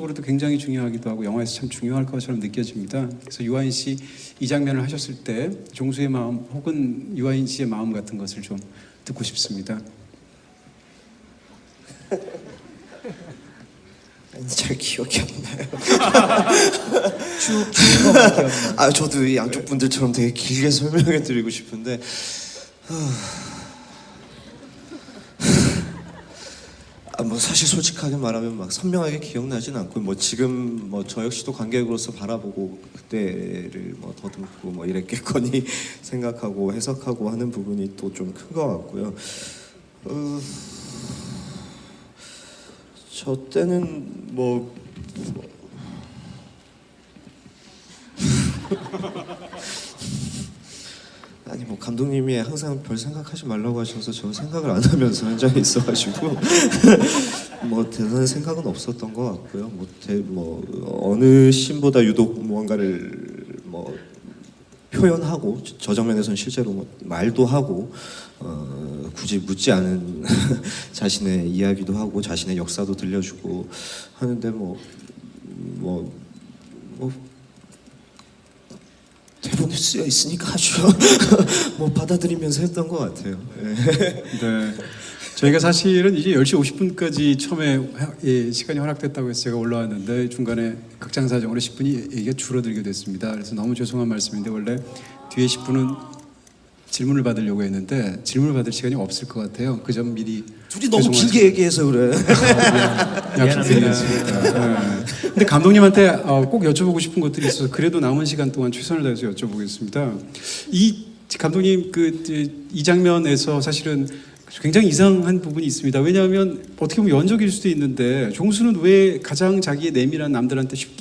연출적으로도 굉장히 중요하기도 하고 영화에서 참 중요할 것처럼 느껴집니다. 그래서 유아인 씨 이 장면을 하셨을 때 종수의 마음 혹은 유아인 씨의 마음 같은 것을 좀 듣고 싶습니다. 잘 기억이 안 나요. 아 저도 이 양쪽 분들처럼 되게 길게 설명해 드리고 싶은데 아, 뭐 사실 솔직하게 말하면 막 선명하게 기억나진 않고 뭐 지금 뭐 저 역시도 관객으로서 바라보고 그때를 뭐 더듬고 뭐 이랬겠거니 생각하고 해석하고 하는 부분이 또 좀 큰 것 같고요. 어, 저 때는 뭐 뭐 감독님이 항상 별 생각하지 말라고 하셔서 저 생각을 안 하면서 현장에 있어가지고 뭐 대단한 생각은 없었던 것 같고요. 뭐, 대, 뭐 어느 씬보다 유독 무언가를 뭐 표현하고 저- 저 장면에서는 실제로 뭐 말도 하고 어, 굳이 묻지 않은 자신의 이야기도 하고 자신의 역사도 들려주고 하는데 뭐 뭐, 뭐 쓰여 있으니까 아주 뭐 받아들이면서 했던 것 같아요. 예. 네. 저희가 사실은 이제 10시 50분까지 처음에 시간이 허락됐다고 해서 제가 올라왔는데 중간에 극장 사정으로 10분이 얘기가 줄어들게 됐습니다. 그래서 너무 죄송한 말씀인데 원래 뒤에 10분은 질문을 받으려고 했는데 질문을 받을 시간이 없을 것 같아요. 그 점 미리 둘이 너무 길게 얘기해서 그래. 약속드리겠습니다. 네. 근데 감독님한테 어, 꼭 여쭤보고 싶은 것들이 있어서 그래도 남은 시간 동안 최선을 다해서 여쭤보겠습니다. 이 감독님 그 이 장면에서 사실은 굉장히 이상한 부분이 있습니다. 왜냐하면 어떻게 보면 연적일 수도 있는데 종수는 왜 가장 자기의 내밀한 남들한테 쉽게